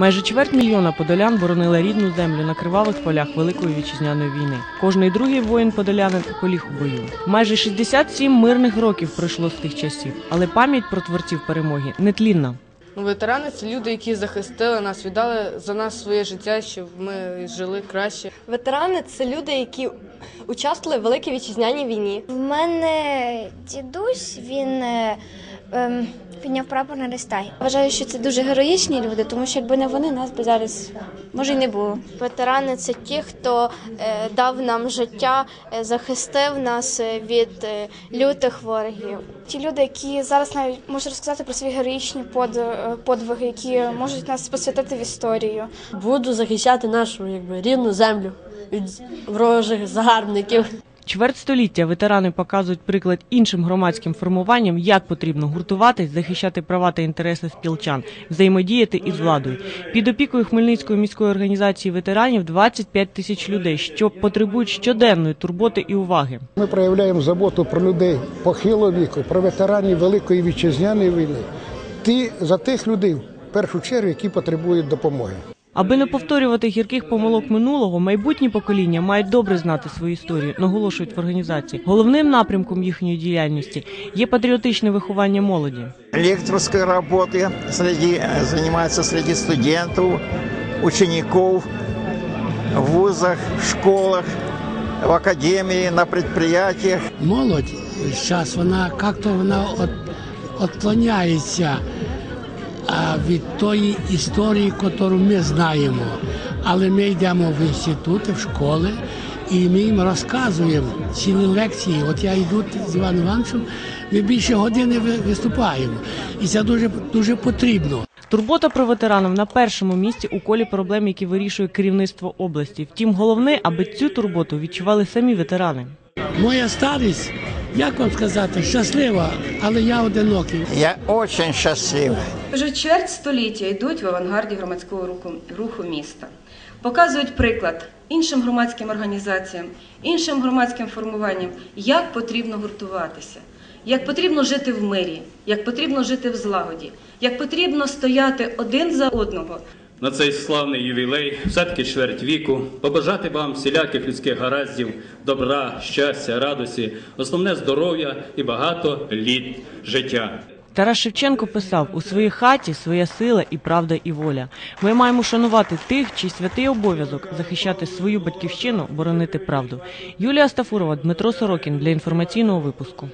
Майже чверть мільйона подолян боронили рідну землю на кривавих полях Великої вітчизняної війни. Кожний другий воїн подолянин поліг у бою. Майже 67 мирних років пройшло з тих часів, але пам'ять про творців перемоги нетлінна. Ну, Ветерани це люди, які захистили нас, віддали за нас своє життя, щоб ми жили краще. Ветерани це люди, які участвували в Великій вітчизняній війні. В мене дідусь, він е, ем, підняв прапор на Рестай. Вважаю, що це дуже героїчні люди, тому що якби не вони, нас би зараз може й не було. Ветерани це ті, хто е, дав нам життя, е, захистив нас е, від е, лютих ворогів. Ті люди, які зараз навіть можуть розказати про свої героїчні под, е, подвиги, які можуть нас посвятити в історію. Буду захищати нашу якби, рідну землю від ворожих загарбників. Чверть століття ветерани показують приклад іншим громадським формуванням, як потрібно гуртуватись, захищати права та інтереси спілчан, взаємодіяти із владою. Під опікою Хмельницької міської організації ветеранів 25 тисяч людей, що потребують щоденної турботи і уваги. Ми проявляємо заботу про людей похилого віку, про ветеранів Великої вітчизняної війни. Ті за тих людей, в першу чергу, які потребують допомоги. Аби не повторювати гірких помилок минулого, майбутні покоління мають добре знати свою історію, наголошують в організації. Головним напрямком їхньої діяльності є патріотичне виховання молоді. лекторской работы среди, э, занимается среди студентов, учеников в вузах, в школах, в академии, на предприятиях. молодь зараз вона як-то вона от, отклоняється а, від тої історії, яку ми знаємо. Але ми йдемо в інститути, в школи, і ми їм розказуємо цілі лекції. От я йду з Іваном Івановичем, ми більше години виступаємо. І це дуже, дуже потрібно. Турбота про ветеранів на першому місці у колі проблем, які вирішує керівництво області. Втім, головне, аби цю турботу відчували самі ветерани. Моя старість, як вам сказати, щаслива, але я одинокий. Я очень счастлив. Вже чверть століття йдуть в авангарді громадського руху, руху міста. Показують приклад іншим громадським організаціям, іншим громадським формуванням, як потрібно гуртуватися, як потрібно жити в мирі, як потрібно жити в злагоді, як потрібно стояти один за одного. На цей славний ювілей, все-таки чверть віку, побажати вам всіляких людських гараздів, добра, щастя, радості, основне здоров'я і багато літ життя. Тарас Шевченко писав: у своїй хаті своя сила і правда і воля. Ми маємо шанувати тих, чий святий обов'язок захищати свою батьківщину, боронити правду. Юлія Стафурова, Дмитро Сорокін для інформаційного випуску.